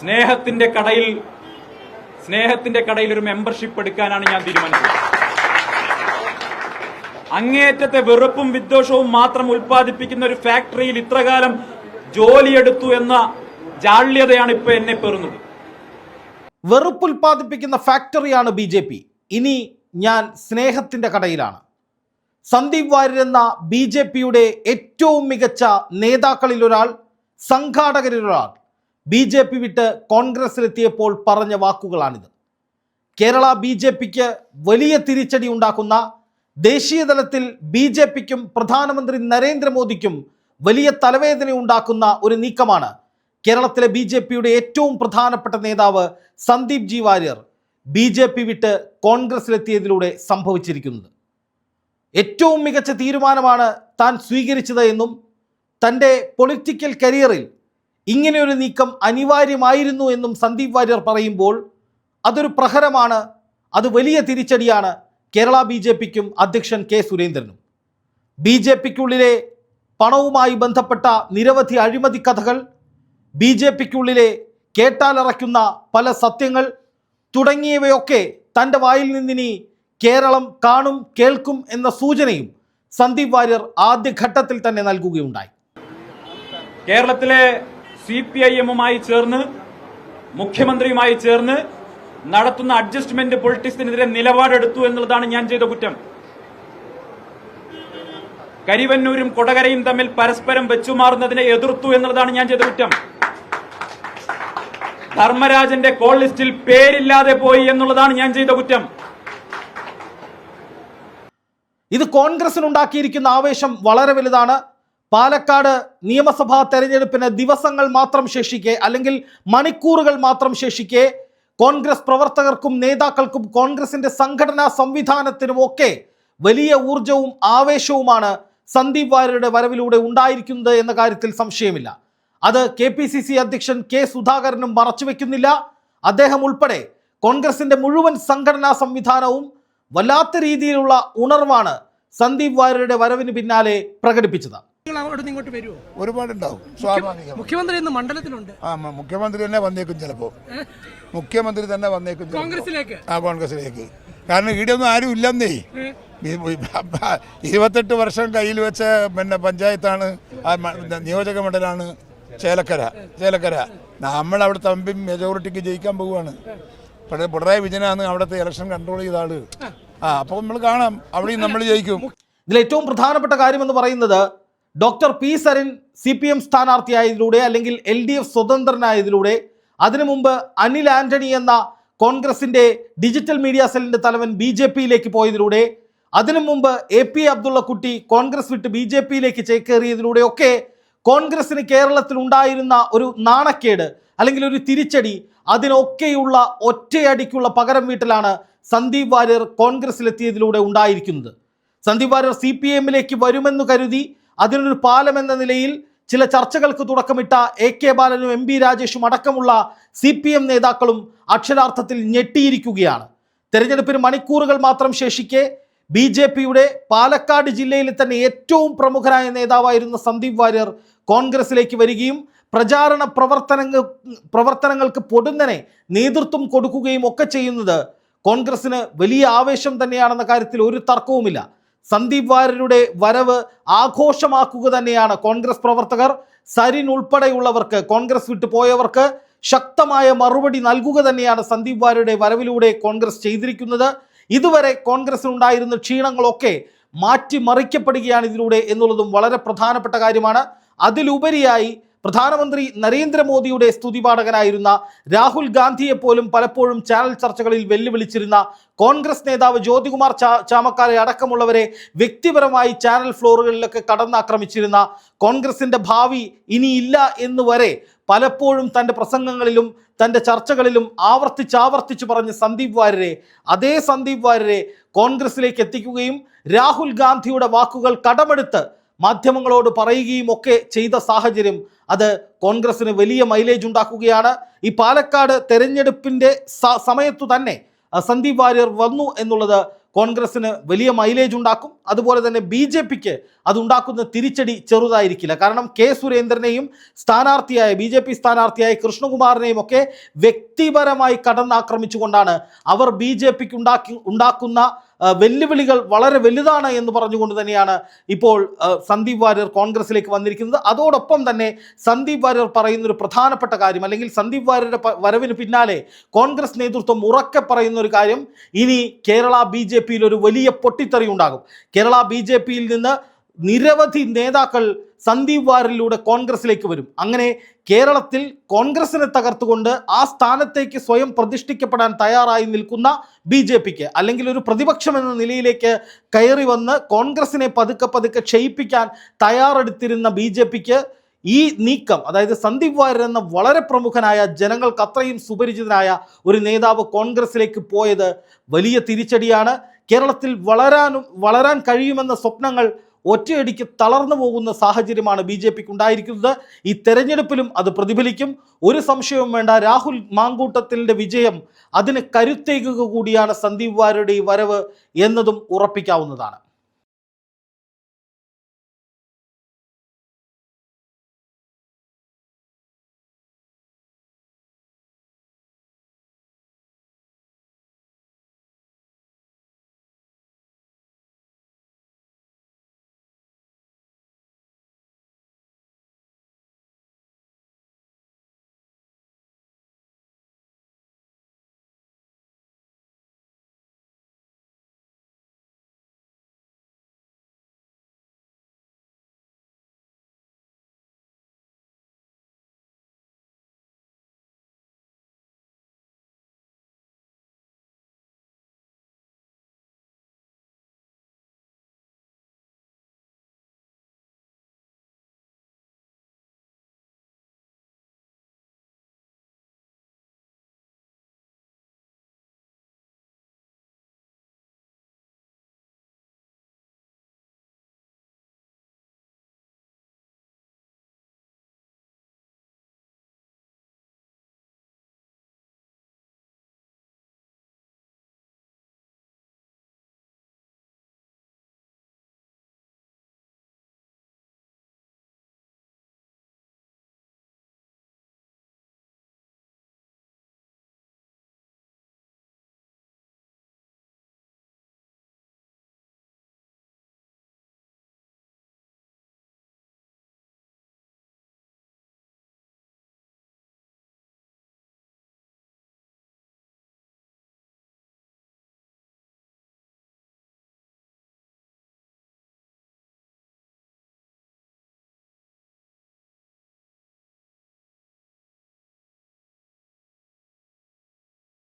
സ്നേഹത്തിന്റെ കടയിൽ സ്നേഹത്തിന്റെ കടയിൽ ഒരു മെമ്പർഷിപ്പ് എടുക്കാനാണ് ഞാൻ തീരുമാനിച്ചത്. അങ്ങേറ്റത്തെ വെറുപ്പും വിദ്വേഷവും മാത്രം ഉൽപ്പാദിപ്പിക്കുന്ന ഒരു ഫാക്ടറിയിൽ ഇത്രകാലം ജോലിയെടുത്തു എന്ന ജാള്യതയാണ് ഇപ്പൊ എന്നെ പെറുന്നത്. വെറുപ്പുൽപാദിപ്പിക്കുന്ന ഫാക്ടറിയാണ് ബി ജെ പി. ഇനി ഞാൻ സ്നേഹത്തിന്റെ കടയിലാണ്. സന്ദീപ് വാര്യർ എന്ന ബി ജെ പിയുടെ ഏറ്റവും മികച്ച സംഘാടകരിൽ ഒരാൾ ബി ജെ പി വിട്ട് കോൺഗ്രസിലെത്തിയപ്പോൾ പറഞ്ഞ വാക്കുകളാണിത്. കേരള ബി ജെ പിക്ക് വലിയ തിരിച്ചടി ഉണ്ടാക്കുന്ന ദേശീയ തലത്തിൽ ബി ജെ പിക്കും പ്രധാനമന്ത്രി നരേന്ദ്രമോദിക്കും വലിയ തലവേദന ഉണ്ടാക്കുന്ന ഒരു നീക്കമാണ് കേരളത്തിലെ ബി ജെ പിയുടെ ഏറ്റവും പ്രധാനപ്പെട്ട നേതാവ് Sandeep G Varier B J P വിട്ട് കോൺഗ്രസിലെത്തിയതിലൂടെ സംഭവിച്ചിരിക്കുന്നത്. ഏറ്റവും മികച്ച തീരുമാനമാണ് താൻ സ്വീകരിച്ചത് എന്നും തന്റെ പൊളിറ്റിക്കൽ കരിയറിൽ ഇങ്ങനെയൊരു നീക്കം അനിവാര്യമായിരുന്നു എന്നും സന്ദീപ് വാര്യർ പറയുമ്പോൾ അതൊരു പ്രഹരമാണ് അത് വലിയ തിരിച്ചടിയാണ് കേരള ബി ജെ പിക്കും അധ്യക്ഷൻ കെ സുരേന്ദ്രനും. ബി ജെ പിക്കുള്ളിലെ പണവുമായി ബന്ധപ്പെട്ട നിരവധി അഴിമതി കഥകൾ ബി ജെ പിക്കുള്ളിലെ കേട്ടാലറയ്ക്കുന്ന പല സത്യങ്ങൾ തുടങ്ങിയവയൊക്കെ തന്റെ വായിൽ നിന്നിനി കേരളം കാണും കേൾക്കും എന്ന സൂചനയും സന്ദീപ് വാര്യർ ആദ്യഘട്ടത്തിൽ തന്നെ നൽകുകയുണ്ടായി. കേരളത്തിലെ സി പി ഐ എമ്മുമായി ചേർന്ന് മുഖ്യമന്ത്രിയുമായി ചേർന്ന് നടത്തുന്ന അഡ്ജസ്റ്റ്മെന്റ് പൊളിറ്റിക്സിനെതിരെ നിലപാടെടുത്തു എന്നുള്ളതാണ് ഞാൻ ചെയ്ത കുറ്റം. കരിവന്നൂരും കൊടകരയും തമ്മിൽ പരസ്പരം വെച്ചുമാറുന്നതിനെ എതിർത്തു എന്നുള്ളതാണ് ഞാൻ ചെയ്ത കുറ്റം. ധർമ്മരാജന്റെ കോൾ ലിസ്റ്റിൽ പേരില്ലാതെ പോയി എന്നുള്ളതാണ് ഞാൻ ചെയ്ത കുറ്റം. ഇത് കോൺഗ്രസിനുണ്ടാക്കിയിരിക്കുന്ന ആവേശം വളരെ വലുതാണ്. പാലക്കാട് നിയമസഭാ തെരഞ്ഞെടുപ്പിന് ദിവസങ്ങൾ മാത്രം ശേഷിക്കെ അല്ലെങ്കിൽ മണിക്കൂറുകൾ മാത്രം ശേഷിക്കെ കോൺഗ്രസ് പ്രവർത്തകർക്കും നേതാക്കൾക്കും കോൺഗ്രസിന്റെ സംഘടനാ സംവിധാനത്തിനുമൊക്കെ വലിയ ഊർജവും ആവേശവുമാണ് സന്ദീപ് വാര്യരുടെ വരവിലൂടെ ഉണ്ടായിരിക്കുന്നത് എന്ന കാര്യത്തിൽ സംശയമില്ല. അത് കെ പി സി സി അധ്യക്ഷൻ കെ സുധാകരനും മറച്ചുവെക്കുന്നില്ല. അദ്ദേഹം ഉൾപ്പെടെ കോൺഗ്രസിന്റെ മുഴുവൻ സംഘടനാ സംവിധാനവും വല്ലാത്ത രീതിയിലുള്ള ഉണർവാണ് സന്ദീപ് വാര്യരുടെ വരവിന് പിന്നാലെ പ്രകടിപ്പിച്ചത്. ഇങ്ങോട്ട് വരുമോ ഒരുപാടുണ്ടാവും. സ്വാഭാവികം. മുഖ്യമന്ത്രി ഇന്ന് മണ്ഡലത്തിലുണ്ട്. ആ മ- മുഖ്യമന്ത്രി തന്നെ വന്നേക്കും ചിലപ്പോ. മുഖ്യമന്ത്രി തന്നെ വന്നേക്കും ചിലപ്പോ. കോൺഗ്രസിലേക്ക്? ആ കോൺഗ്രസിലേക്ക്. കാരണം ഇവിടെ ഒന്നും ആരും ഇല്ലെന്നേ. ഈ- ഈ- ഇരുപത്തെട്ട് വർഷം കയ്യിൽ വെച്ച പിന്നെ പഞ്ചായത്താണ് ആ മ- നിയോജക മണ്ഡലമാണ് ചേലക്കര. ചേലക്കര. നമ്മൾ അവിടെ തമ്പി മെജോറിറ്റിക്ക് ജയിക്കാൻ പോവുകയാണ്. പക്ഷേ പിണറായി വിജയനാണ് അവിടുത്തെ ഇലക്ഷൻ കൺട്രോൾ ചെയ്ത ആൾ. ആ. അപ്പോൾ നമ്മൾ കാണാം. അവിടെയും നമ്മൾ ജയിക്കും. ഇതിൽ ഏറ്റവും പ്രധാനപ്പെട്ട കാര്യമെന്ന് പറയുന്നത് doctor P Sarin C P M സ്ഥാനാർത്ഥിയായതിലൂടെ അല്ലെങ്കിൽ എൽ ഡി എഫ് സ്വതന്ത്രനായതിലൂടെ അതിനു മുമ്പ് അനിൽ ആന്റണി എന്ന കോൺഗ്രസിന്റെ ഡിജിറ്റൽ മീഡിയ സെല്ലിന്റെ തലവൻ ബി ജെ പിയിലേക്ക് പോയതിലൂടെ അതിനു മുമ്പ് എ പി അബ്ദുള്ള കുട്ടി കോൺഗ്രസ് വിട്ട് ബി ജെ പിയിലേക്ക് ചേക്കേറിയതിലൂടെയൊക്കെ കോൺഗ്രസിന് കേരളത്തിൽ ഉണ്ടായിരുന്ന ഒരു നാണക്കേട് അല്ലെങ്കിൽ ഒരു തിരിച്ചടി അതിനൊക്കെയുള്ള ഒറ്റയടിക്കുള്ള പകരം വീട്ടിലാണ് സന്ദീപ് വാര്യർ കോൺഗ്രസിലെത്തിയതിലൂടെ ഉണ്ടായിരിക്കുന്നത്. സന്ദീപ് വാര്യർ സി പി എമ്മിലേക്ക് വരുമെന്ന് കരുതി അതിനൊരു പാലം എന്ന നിലയിൽ ചില ചർച്ചകൾക്ക് തുടക്കമിട്ട എ കെ ബാലനും എം ബി രാജേഷും അടക്കമുള്ള സി പി എം നേതാക്കളും അക്ഷരാർത്ഥത്തിൽ ഞെട്ടിയിരിക്കുകയാണ്. തെരഞ്ഞെടുപ്പിന് മണിക്കൂറുകൾ മാത്രം ശേഷിക്കെ ബി ജെ പിയുടെ പാലക്കാട് ജില്ലയിലെ തന്നെ ഏറ്റവും പ്രമുഖനായ നേതാവായിരുന്ന സന്ദീപ് വാര്യർ കോൺഗ്രസിലേക്ക് വരികയും പ്രചാരണ പ്രവർത്തനങ്ങൾ പ്രവർത്തനങ്ങൾക്ക് പൊടുന്നനെ നേതൃത്വം കൊടുക്കുകയും ഒക്കെ ചെയ്യുന്നത് കോൺഗ്രസിന് വലിയ ആവേശം തന്നെയാണെന്ന കാര്യത്തിൽ ഒരു തർക്കവുമില്ല. സന്ദീപ് വാര്യരുടെ വരവ് ആഘോഷമാക്കുക തന്നെയാണ് കോൺഗ്രസ് പ്രവർത്തകർ. സരിൻ ഉൾപ്പെടെയുള്ളവർക്ക് കോൺഗ്രസ് വിട്ടു പോയവർക്ക് ശക്തമായ മറുപടി നൽകുക തന്നെയാണ് സന്ദീപ് വാര്യരുടെ വരവിലൂടെ കോൺഗ്രസ് ചെയ്തിരിക്കുന്നത്. ഇതുവരെ കോൺഗ്രസിനുണ്ടായിരുന്ന ക്ഷീണങ്ങളൊക്കെ മാറ്റിമറിക്കപ്പെടുകയാണ് ഇതിലൂടെ എന്നുള്ളതും വളരെ പ്രധാനപ്പെട്ട കാര്യമാണ്. അതിലുപരിയായി പ്രധാനമന്ത്രി നരേന്ദ്രമോദിയുടെ സ്തുതിപാഠകനായിരുന്ന രാഹുൽ ഗാന്ധിയെ പോലും പലപ്പോഴും ചാനൽ ചർച്ചകളിൽ വെല്ലുവിളിച്ചിരുന്ന കോൺഗ്രസ് നേതാവ് ജ്യോതികുമാർ ചാമക്കാരെ അടക്കമുള്ളവരെ വ്യക്തിപരമായി ചാനൽ ഫ്ലോറുകളിലൊക്കെ കടന്നാക്രമിച്ചിരുന്ന കോൺഗ്രസിന്റെ ഭാവി ഇനിയില്ല എന്ന് വരെ പലപ്പോഴും തന്റെ പ്രസംഗങ്ങളിലും തന്റെ ചർച്ചകളിലും ആവർത്തിച്ചാവർത്തിച്ച് പറഞ്ഞ സന്ദീപ് വാര്യരെ അതേ സന്ദീപ് വാര്യരെ കോൺഗ്രസിലേക്ക് എത്തിക്കുകയും രാഹുൽ ഗാന്ധിയുടെ വാക്കുകൾ കടമെടുത്ത് മാധ്യമങ്ങളോട് പറയുകയും ഒക്കെ ചെയ്ത സാഹചര്യം അത് കോൺഗ്രസിന് വലിയ മൈലേജ് ഉണ്ടാക്കുകയാണ്. ഈ പാലക്കാട് തെരഞ്ഞെടുപ്പിന്റെ സമയത്തു തന്നെ സന്ദീപ് വാര്യർ വന്നു എന്നുള്ളത് കോൺഗ്രസിന് വലിയ മൈലേജ് ഉണ്ടാക്കും. അതുപോലെ തന്നെ ബി ജെ പിക്ക് അതുണ്ടാക്കുന്ന തിരിച്ചടി ചെറുതായിരിക്കില്ല. കാരണം കെ സുരേന്ദ്രനെയും സ്ഥാനാർത്ഥിയായ ബി ജെ പി സ്ഥാനാർത്ഥിയായ കൃഷ്ണകുമാറിനെയും ഒക്കെ വ്യക്തിപരമായി കടന്നാക്രമിച്ചുകൊണ്ടാണ് അവർ ബി ജെ പിക്ക് ഉണ്ടാക്കി ഉണ്ടാക്കുന്ന വെല്ലുവിളികൾ വളരെ വലുതാണ് എന്ന് പറഞ്ഞുകൊണ്ട് തന്നെയാണ് ഇപ്പോൾ സന്ദീപ് വാര്യർ കോൺഗ്രസിലേക്ക് വന്നിരിക്കുന്നത്. അതോടൊപ്പം തന്നെ സന്ദീപ് വാര്യർ പറയുന്ന ഒരു പ്രധാനപ്പെട്ട കാര്യം അല്ലെങ്കിൽ സന്ദീപ് വാര്യരുടെ വരവിന് പിന്നാലെ കോൺഗ്രസ് നേതൃത്വം ഉറക്കെ പറയുന്ന ഒരു കാര്യം ഇനി കേരള ബി ജെ പിയിൽ ഒരു വലിയ പൊട്ടിത്തെറി ഉണ്ടാകും. കേരള ബി ജെ പിയിൽ നിന്ന് നിരവധി നേതാക്കൾ സന്ദീപ് വാറിലൂടെ കോൺഗ്രസിലേക്ക് വരും. അങ്ങനെ കേരളത്തിൽ കോൺഗ്രസിനെ തകർത്തുകൊണ്ട് ആ സ്ഥാനത്തേക്ക് സ്വയം പ്രതിഷ്ഠിക്കപ്പെടാൻ തയ്യാറായി നിൽക്കുന്ന ബി ജെ പിക്ക് അല്ലെങ്കിൽ ഒരു പ്രതിപക്ഷം എന്ന നിലയിലേക്ക് കയറി വന്ന് കോൺഗ്രസിനെ പതുക്കെ പതുക്കെ ക്ഷയിപ്പിക്കാൻ തയ്യാറെടുത്തിരുന്ന ബി ജെ പിക്ക് ഈ നീക്കം അതായത് സന്ദീപ് വാര്യർ എന്ന വളരെ പ്രമുഖനായ ജനങ്ങൾക്ക് അത്രയും സുപരിചിതനായ ഒരു നേതാവ് കോൺഗ്രസിലേക്ക് പോയത് വലിയ തിരിച്ചടിയാണ്. കേരളത്തിൽ വളരാനും വളരാൻ കഴിയുമെന്ന സ്വപ്നങ്ങൾ ഒറ്റയടിക്ക് തളർന്നു പോകുന്ന സാഹചര്യമാണ് ബി ജെ പിക്ക് ഉണ്ടായിരിക്കുന്നത് ഈ തെരഞ്ഞെടുപ്പിലും അത് പ്രതിഫലിക്കും. ഒരു സംശയവും വേണ്ട. രാഹുൽ മാങ്കൂട്ടത്തിന്റെ വിജയം അതിന് കരുത്തേകുക കൂടിയാണ് സന്ദീപ് വാര്യരുടെ ഈ വരവ് എന്നതും ഉറപ്പിക്കാവുന്നതാണ്.